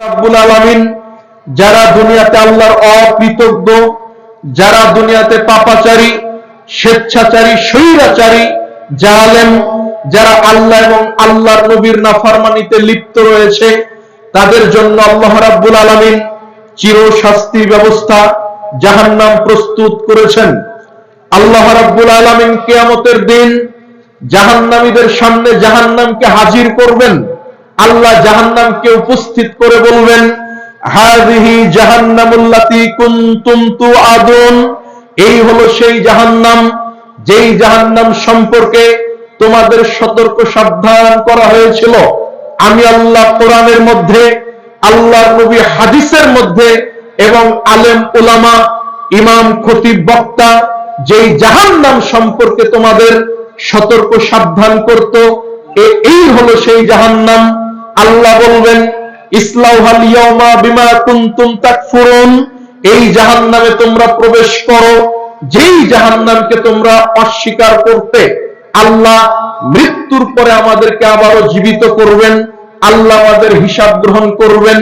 রাব্বুল আলামিন, যারা দুনিয়াতে আল্লাহর অকৃতজ্ঞ, যারা দুনিয়াতে পাপাচারী, স্বেচ্ছাচারী, স্বৈরাচারী, জালেম, যারা আল্লাহ এবং আল্লাহর নবীর নাফরমানিতে লিপ্ত রয়েছে, তাদের জন্য আল্লাহ রাব্বুল আলামিন চির শাস্তির ব্যবস্থা জাহান্নাম প্রস্তুত করেছেন। আল্লাহ রাব্বুল আলামিন কিয়ামতের দিন জাহান্নামীদের সামনে জাহান্নামকে হাজির করবেন। আল্লাহ জাহান্নামকে উপস্থিত করে বলবেন, হাযিহি জাহান্নামুল্লাতী কুনতুম তুআদুন এই হলো সেই জাহান্নাম, যেই জাহান্নাম সম্পর্কে তোমাদের সতর্ক সাবধান করা হয়েছিল। আমি আল্লাহ কোরআনের মধ্যে, আল্লাহর নবী হাদিসের মধ্যে এবং আলেম ওলামা ইমাম, খতিব, বক্তা যেই জাহান্নাম সম্পর্কে তোমাদের সতর্ক সাবধান করত এই হলো সেই জাহান্নাম। আল্লাহ বলবেন এই জাহান্নামে তোমরা প্রবেশ করো, যেই জাহান্নামকে তোমরা অস্বীকার করতে আল্লাহ মৃত্যুর পরে আমাদেরকে আবারও জীবিত করবেন, আল্লাহ আমাদের হিসাব গ্রহণ করবেন,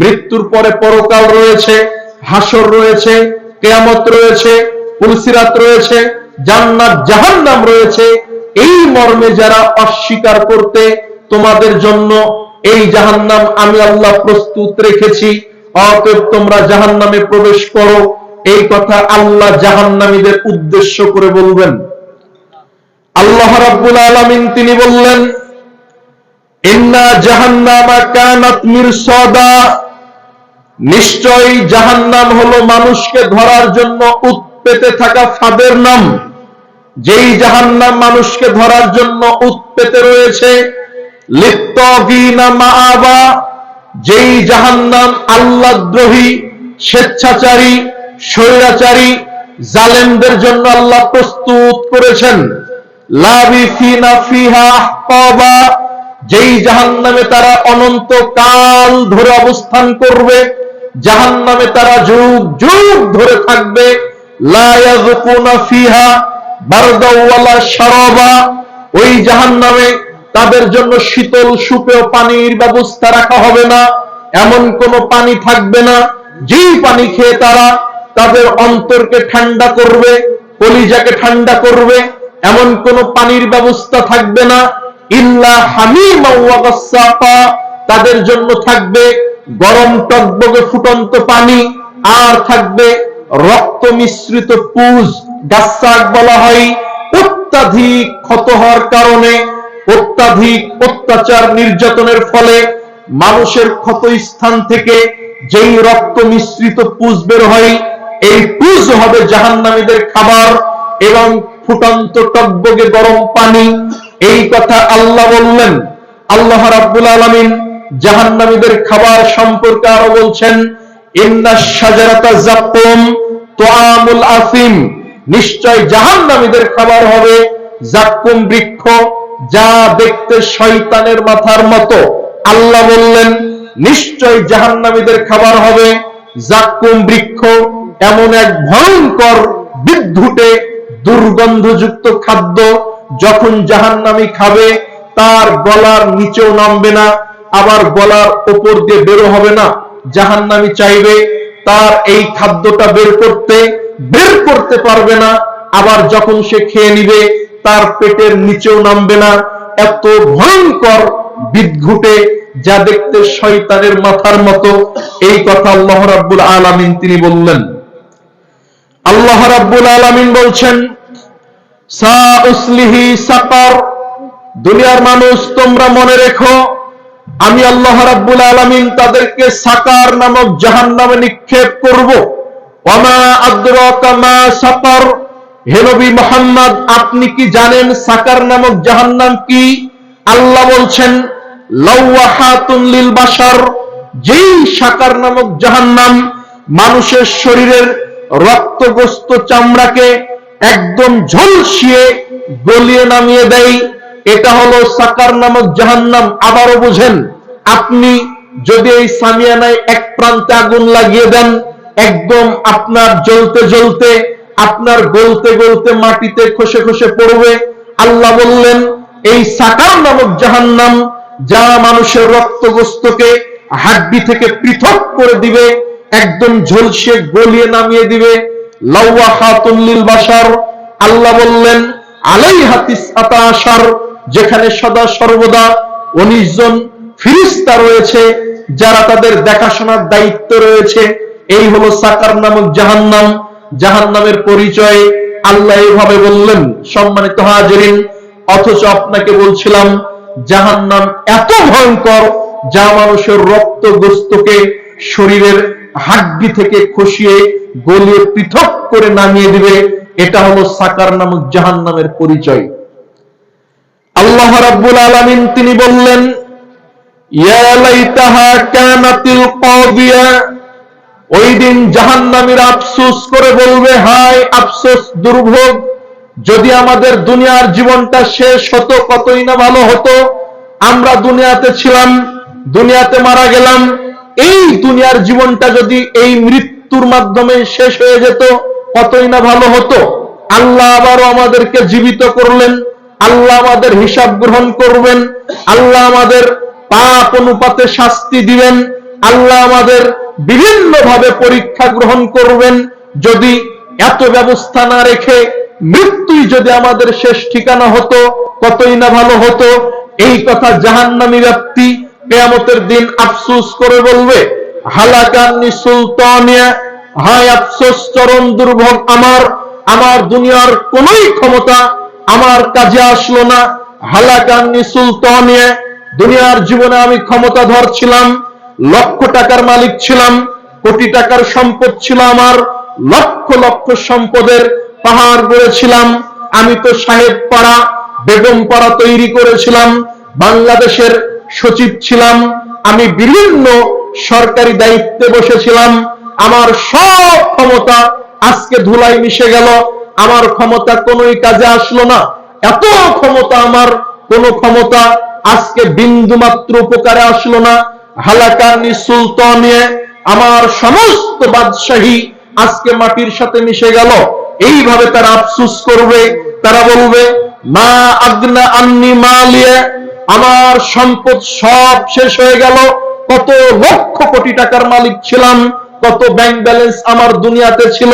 মৃত্যুর পরে পরকাল রয়েছে হাসর রয়েছে, কেয়ামত রয়েছে পুলসিরাত রয়েছে, জান্নাত, জাহান্নাম রয়েছে, এই মর্মে যারা অস্বীকার করতে তোমাদের জন্য এই জাহান্নাম আমি আল্লাহ প্রস্তুত রেখেছি। অতএব তোমরা জাহান্নামে প্রবেশ করো। এই কথা আল্লাহ জাহান্নামীদের উদ্দেশ্য করে বলবেন। আল্লাহ রাব্বুল আলামিন তিনি বললেন, ইন্না জাহান্নামা কানাত মিরসাদা। নিশ্চয়ই জাহান্নাম হলো মানুষকে ধরার জন্য উৎপেতে থাকা ফাঁদের নাম। যেই জাহান্নাম মানুষকে ধরার জন্য উৎপেতে রয়েছে মাআবা, যেই জাহান্নাম আল্লাহদ্রোহী স্বেচ্ছাচারী, স্বৈরাচারী, জালেমদের জন্য আল্লাহ প্রস্তুত করেছেন। যেই জাহান্নামে তারা অনন্ত কাল ধরে অবস্থান করবে, জাহান্নামে তারা যুগ যুগ ধরে থাকবে। ফিহা বারদাও ওয়ালা শারাবা, ওই তাদের জন্য শীতল সুপেয় পানির ব্যবস্থা রাখা হবে না। এমন কোন পানি থাকবে না। যেই পানি খেয়ে তারা তাদের অন্তরকে ঠান্ডা করবে, কলিজাকে ঠান্ডা করবে, এমন কোন পানির ব্যবস্থা থাকবে না। ইল্লা হামিমা তাদের জন্য থাকবে গরম টকবগে ফুটন্ত পানি, আর থাকবে রক্ত মিশ্রিত পুজ, গাছাক বলা হয়। অত্যাধিক ক্ষত হওয়ার কারণে অত্যাধিক অত্যাচার নির্যাতনের ফলে মানুষের ক্ষত স্থান থেকে যেই রক্ত মিশ্রিত পুজ বের হয়, এই পুজ হবে জাহান্নামীদের খাবার এবং ফুটন্ত টকবগে গরম পানি। এই কথা আল্লাহ বললেন। আল্লাহ রাব্বুল আলামিন জাহান্নামীদের খাবার সম্পর্কে আরও বলছেন, ইন্না শাজারাতা জাকুম নিশ্চয় জাহান্নামীদের খাবার হবে জাক্কুম বৃক্ষ যা দেখতে শয়তানের মাথার মতো। আল্লাহ বললেন, নিশ্চয় জাহান্নামীদের খাবার হবে জাক্কুম বৃক্ষ, এমন এক ভয়ঙ্কর বিদ্যুটে দুর্গন্ধযুক্ত খাদ্য যখন জাহান্নামী খাবে, তার গলার নিচেও নামবে না, আবার গলার ওপর দিয়ে বেরো হবে না। জাহান্নামী চাইবে তার এই খাদ্যটা বের করতে বের করতে পারবে না, আবার যখন সে খেয়ে নিবে তার পেটের নিচেও নামবে না। এত ভয়ঙ্কর বিদ্ঘুটে যা দেখতে শয়তানের মাথার মতো। এই কথা আল্লাহ রাব্বুল আলামিন তিনি বললেন। আল্লাহ রাব্বুল আলামিন বলছেন, সা উসলিহি সাকার। দুনিয়ার মানুষ, তোমরা মনে রেখো, আমি আল্লাহ রাব্বুল আলামিন তাদেরকে সাকার নামক জাহান্নামে নিক্ষেপ করব। ওমা আদ্রাকা মা সাকার। হে নবী মুহাম্মদ, আপনি কি জানেন সাকার নামক জাহান্নাম কি? আল্লাহ বলছেন বাশার, যেই সাকার নামক জাহান্নাম মানুষের শরীরের রক্তগ্রস্ত চামড়াকে একদম ঝলসিয়ে গলিয়ে নামিয়ে দেয়। এটা হলো সাকার নামক জাহান্নাম। আবারও বুঝেন, আপনি যদি এই সামিয়ানায় এক প্রান্তে আগুন লাগিয়ে দেন, একদম আপনার জ্বলতে জ্বলতে আপনার গলতে গলতে মাটিতে খসে খসে পড়বে। আল্লাহ বললেন, এই সাকার নামক জাহান্নাম যা মানুষের রক্তগ্রস্তকে হাড্ডি থেকে পৃথক করে দিবে, একদম ঝলসে গলিয়ে নামিয়ে দিবে। লাউয়া হাতুল্লিল বাসার আল্লাহ বললেন আলাই হাতিস আসার যেখানে সদা সর্বদা উনিশ জন ফিরিস্তা রয়েছে, যারা তাদের দেখাশোনার দায়িত্ব রয়েছে। এই হলো সাকার নামক জাহান্নাম। জাহান্নামের পরিচয় আল্লাহ এইভাবে বললেন, সম্মানিত হাজরিন, অথচ আপনাকে বলছিলাম, জাহান্নাম এত ভয়ঙ্কর যা মানুষের রক্ত গোস্তকে শরীরের হাড্ডি থেকে খসিয়ে গলিয়ে পৃথক করে নামিয়ে দিবে, এটা হলো সাকার নামক জাহান্নামের পরিচয়। আল্লাহ রাব্বুল আলামিন তিনি বললেন, ইয়া লাইতাহা কানাতিল কাদিয়া ওই দিন জাহান্নামীরা আফসোস করে বলবে, হায় আফসোস দুর্ভোগ, যদি আমাদের দুনিয়ার জীবনটা শেষ হতো, কতই না ভালো হতো। আমরা দুনিয়াতে ছিলাম, দুনিয়াতে মারা গেলাম। এই দুনিয়ার জীবনটা যদি এই মৃত্যুর মাধ্যমে শেষ হয়ে যেত, কতই না ভালো হতো। আল্লাহ আবারও আমাদেরকে জীবিত করলেন, আল্লাহ আমাদের হিসাব গ্রহণ করবেন, আল্লাহ আমাদের পাপ অনুপাতে শাস্তি দিবেন। আল্লাহ আমাদের বিভিন্ন ভাবে পরীক্ষা গ্রহণ করবেন। যদি এত ব্যবস্থা না রেখে মৃত্যুই যদি আমাদের শেষ ঠিকানা হতো কতই না ভালো হতো। এই কথা জাহান্নামী ব্যক্তি কেয়ামতের দিন আফসোস করে বলবে হালাকান্নি সুলতানিয়া, হায় আফসোস, চরম দুর্ভোগ আমার আমার দুনিয়ার কোনই ক্ষমতা আমার কাজে আসলো না। হালাকান্নি সুলতানিয়া, দুনিয়ার জীবনে আমি ক্ষমতাধর ছিলাম লক্ষ টাকার মালিক ছিলাম, কোটি টাকার সম্পদ ছিল আমার, লক্ষ লক্ষ সম্পদের পাহাড় গড়েছিলাম। আমি তো সাহেব পাড়া, বেগম পাড়া তৈরি করেছিলাম, বাংলাদেশের সচিব ছিলাম। আমি বিভিন্ন সরকারি দায়িত্বে বসেছিলাম। আমার সব ক্ষমতা আজকে ধুলাই মিশে গেল। আমার ক্ষমতা কোনোই কাজে আসলো না। এত ক্ষমতা আমার, কোন ক্ষমতা আজকে বিন্দু মাত্র উপকারে আসলো না। হালাকানি সুলতানিয়ে আমার সমস্ত বাদশাহী আজকে মাটির সাথে মিশে গেল। এইভাবে তারা আফসুস করবে, তারা বলবে, মা আগনা আন্নি মালিয়ে, আমার সম্পদ সব শেষ হয়ে গেল। কত লক্ষ কোটি টাকার মালিক ছিলাম, কত ব্যাংক ব্যালেন্স আমার দুনিয়াতে ছিল।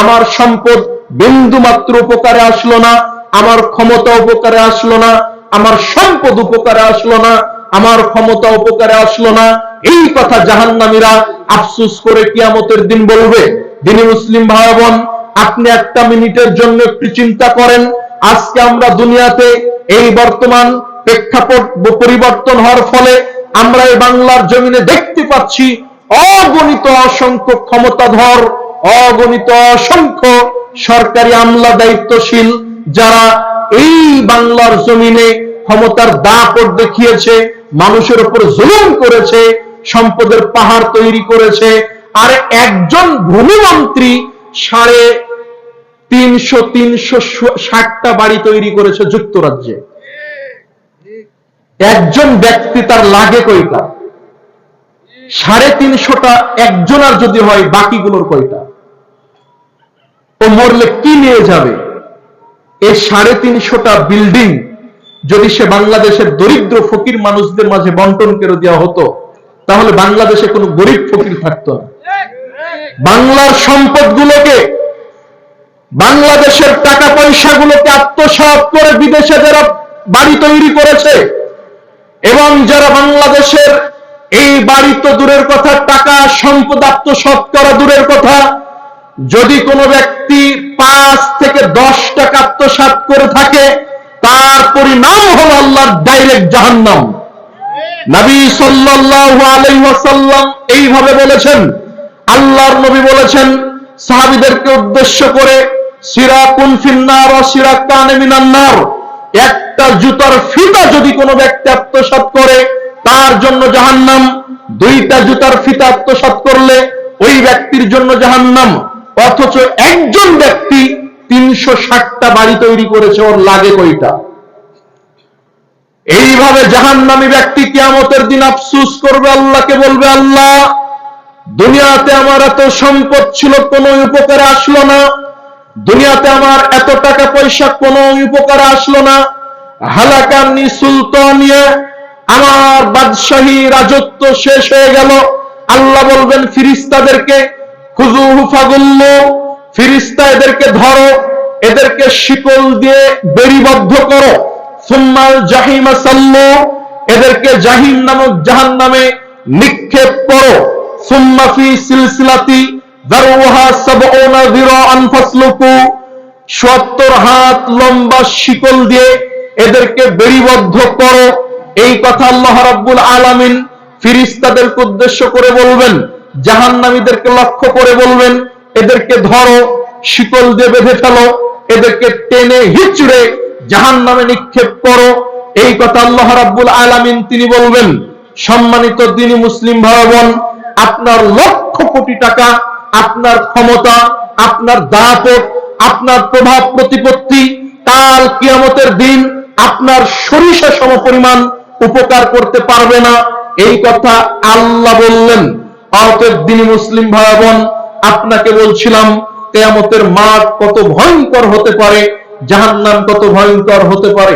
আমার সম্পদ বিন্দু মাত্র উপকারে আসলো না, আমার ক্ষমতা উপকারে আসলো না, আমার সম্পদ উপকারে আসলো না। আমার ক্ষমতা উপকারে আসলো না। এই কথা জাহান্নামীরা আফসুস করে কিয়ামতের দিন বলবে, দিনী মুসলিম ভাই বোন আপনি একটা মিনিটের জন্য একটু চিন্তা করেন। আজকে আমরা দুনিয়াতে এই বর্তমান প্রেক্ষাপট পরিবর্তন হওয়ার ফলে আমরা এই বাংলার জমিনে দেখতে পাচ্ছি অগণিত অসংখ্য ক্ষমতাধর, অগণিত অসংখ্য সরকারি আমলা দায়িত্বশীল যারা এই বাংলার জমিনে ক্ষমতার দাপট দেখিয়েছে। মানুষের উপর জুলুম করেছে, সম্পদের পাহাড় তৈরি করেছে, আর একজন ভূমিমন্ত্রী সাড়ে তিনশো তিনশো ষাটটা বাড়ি তৈরি করেছে যুক্তরাজ্যে। একজন ব্যক্তি তার লাগে কয়টা? সাড়ে তিনশোটা একজনার যদি হয়, বাকিগুলোর কয়টা? ও মরলে কি নিয়ে যাবে? এই সাড়ে তিনশোটা বিল্ডিং যদি সে বাংলাদেশের দরিদ্র ফকির মানুষদের মাঝে বন্টন করে দেওয়া হতো, তাহলে বাংলাদেশে কোনো গরিব ফকির থাকতো না। বাংলার সম্পদগুলোকে, বাংলাদেশের টাকা পয়সাগুলোকে আত্মসাৎ করে বিদেশে যারা বাড়ি তৈরি করেছে, এবং যারা বাংলাদেশের এই বাড়ি তো দূরের কথা, টাকা, সম্পদ আত্মসাৎ করা দূরের কথা, যদি কোনো ব্যক্তি পাঁচ থেকে দশ টাকা আত্মসাৎ করে থাকে তার পরিণাম হল আল্লাহর ডাইরেক্ট জাহান্নাম। নবী সাল্লাল্লাহু আলাইহি ওয়াসাল্লাম এইভাবে বলেছেন, আল্লাহর নবী বলেছেন, সাহাবীদেরকে উদ্দেশ্য করে সিরাকুন ফিন্নার ও সিরাকানে মিনান্নার একটা জুতার ফিতা যদি কোনো ব্যক্তি আত্মসাৎ করে, তার জন্য জাহান্নাম। দুইটা জুতার ফিতা আত্মসাৎ করলে ওই ব্যক্তির জন্য জাহান্নাম। অথচ একজন ব্যক্তি তিনশো ষাটটা বাড়ি তৈরি করেছে, ওর লাগে কইটা এইভাবে জাহান্নামী ব্যক্তি কিয়ামতের দিন আফসুস করবে, আল্লাহকে বলবে, আল্লাহ, দুনিয়াতে আমার এত সম্পদ ছিল, কোন উপকারে আসলো না। দুনিয়াতে আমার এত টাকা পয়সা, কোন উপকারে আসলো না। হালাকান্নি সুলতানিয়া, আমার বাদশাহী রাজত্ব শেষ হয়ে গেল। আল্লাহ বলবেন, ফিরিস্তাদেরকে খুজু হুফাগুল্লু ফিরিস্তা এদেরকে ধরো, এদেরকে শিকল দিয়ে বেড়িবদ্ধ করো। সুম্মাল জাহিমা সাল্লু, এদেরকে জাহিম নামক জাহান নামে নিক্ষেপ করো। সুম্মা ফি সিলসিলাতি সত্তর হাত লম্বা শিকল দিয়ে এদেরকে বেড়িবদ্ধ করো। এই কথা আল্লাহ রাব্বুল আলামিন ফিরিস্তাদেরকে উদ্দেশ্য করে বলবেন, জাহান্নামীদেরকে লক্ষ্য করে বলবেন। এদেরকে ধরো, শিকল দিয়ে বেঁধে ফেলো, এদেরকে টেনে হিচড়ে জাহান্নামে নিক্ষেপ করো। এই কথা আল্লাহ রাব্বুল আলামিন তিনি বলবেন, সম্মানিত দিনী মুসলিম ভাই বোন আপনার লক্ষ কোটি টাকা, আপনার ক্ষমতা, আপনার দাপট, আপনার প্রভাব প্রতিপত্তি, কাল কিয়ামতের দিন আপনার সরিষা সম পরিমাণ উপকার করতে পারবে না। এই কথা আল্লাহ বললেন। অতএব দিনী মুসলিম ভাই বোন আপনাকে বলছিলাম কেয়ামতের মাঠ কত ভয়ঙ্কর হতে পারে জাহান্নাম কত ভয়ঙ্কর হতে পারে।